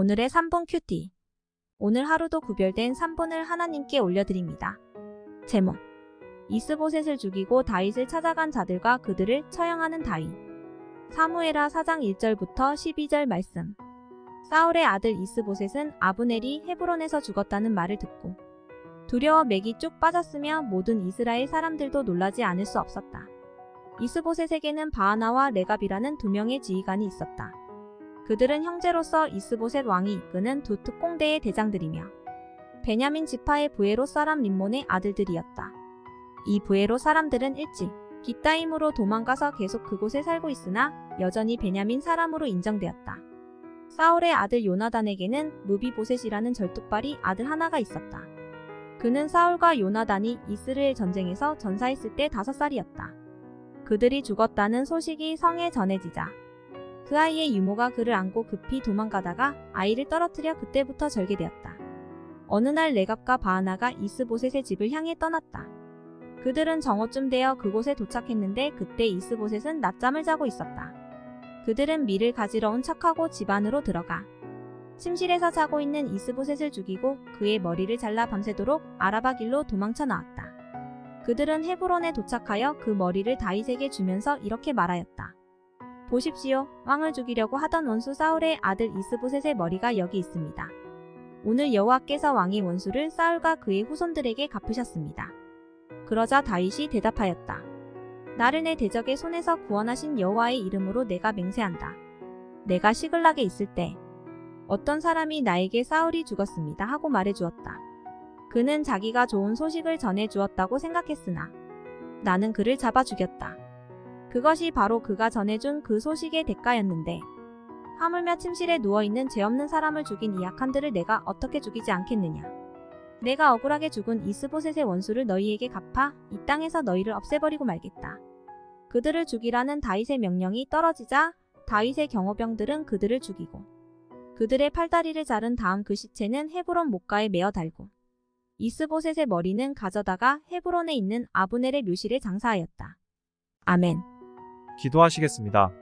오늘의 3분 큐티. 오늘 하루도 구별된 3분을 하나님께 올려드립니다. 제목. 이스보셋을 죽이고 다윗을 찾아간 자들과 그들을 처형하는 다윗. 사무에라 4장 1절부터 12절 말씀. 사울의 아들 이스보셋은 아브넬이 헤브론에서 죽었다는 말을 듣고 두려워 맥이 쭉 빠졌으며 모든 이스라엘 사람들도 놀라지 않을 수 없었다. 이스보셋에게는 바하나와 레갑이라는 두 명의 지휘관이 있었다. 그들은 형제로서 이스보셋 왕이 이끄는 두 특공대의 대장들이며 베냐민 지파의 부에로 사람 림몬의 아들들이었다. 이 부에로 사람들은 일찍 기따임으로 도망가서 계속 그곳에 살고 있으나 여전히 베냐민 사람으로 인정되었다. 사울의 아들 요나단에게는 무비보셋이라는 절뚝발이 아들 하나가 있었다. 그는 사울과 요나단이 이스르엘 전쟁에서 전사했을 때 다섯 살이었다. 그들이 죽었다는 소식이 성에 전해지자 그 아이의 유모가 그를 안고 급히 도망가다가 아이를 떨어뜨려 그때부터 절개되었다. 어느 날 레갑과 바하나가 이스보셋의 집을 향해 떠났다. 그들은 정오쯤 되어 그곳에 도착했는데 그때 이스보셋은 낮잠을 자고 있었다. 그들은 밀을 가지러 온 척하고 집 안으로 들어가 침실에서 자고 있는 이스보셋을 죽이고 그의 머리를 잘라 밤새도록 아라바 길로 도망쳐 나왔다. 그들은 헤브론에 도착하여 그 머리를 다윗에게 주면서 이렇게 말하였다. 보십시오. 왕을 죽이려고 하던 원수 사울의 아들 이스보셋의 머리가 여기 있습니다. 오늘 여호와께서 왕의 원수를 사울과 그의 후손들에게 갚으셨습니다. 그러자 다윗이 대답하였다. 나를 내 대적의 손에서 구원하신 여호와의 이름으로 내가 맹세한다. 내가 시글락에 있을 때 어떤 사람이 나에게 사울이 죽었습니다 하고 말해 주었다. 그는 자기가 좋은 소식을 전해 주었다고 생각했으나 나는 그를 잡아 죽였다. 그것이 바로 그가 전해준 그 소식의 대가였는데 하물며 침실에 누워있는 죄 없는 사람을 죽인 이 약한들을 내가 어떻게 죽이지 않겠느냐. 내가 억울하게 죽은 이스보셋의 원수를 너희에게 갚아 이 땅에서 너희를 없애버리고 말겠다. 그들을 죽이라는 다윗의 명령이 떨어지자 다윗의 경호병들은 그들을 죽이고 그들의 팔다리를 자른 다음 그 시체는 헤브론 목가에 메어 달고 이스보셋의 머리는 가져다가 헤브론에 있는 아브넬의 묘실에 장사하였다. 아멘. 기도하시겠습니다.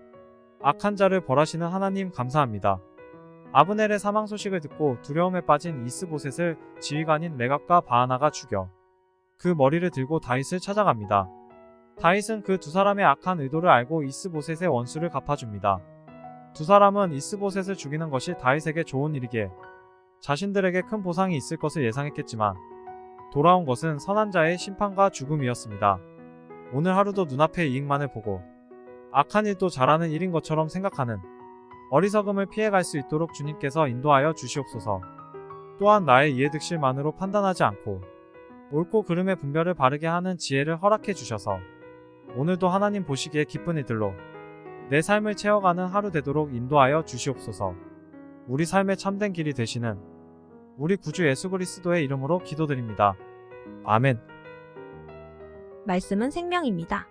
악한 자를 벌하시는 하나님 감사합니다. 아브넬의 사망 소식을 듣고 두려움에 빠진 이스보셋을 지휘관인 레갑과 바하나가 죽여 그 머리를 들고 다윗을 찾아갑니다. 다윗은 그 두 사람의 악한 의도를 알고 이스보셋의 원수를 갚아줍니다. 두 사람은 이스보셋을 죽이는 것이 다윗에게 좋은 일이기에 자신들에게 큰 보상이 있을 것을 예상했겠지만 돌아온 것은 선한 자의 심판과 죽음이었습니다. 오늘 하루도 눈앞의 이익만을 보고 악한 일도 잘하는 일인 것처럼 생각하는 어리석음을 피해갈 수 있도록 주님께서 인도하여 주시옵소서. 또한 나의 이해득실만으로 판단하지 않고 옳고 그름의 분별을 바르게 하는 지혜를 허락해 주셔서 오늘도 하나님 보시기에 기쁜 일들로 내 삶을 채워가는 하루 되도록 인도하여 주시옵소서. 우리 삶의 참된 길이 되시는 우리 구주 예수 그리스도의 이름으로 기도드립니다. 아멘. 말씀은 생명입니다.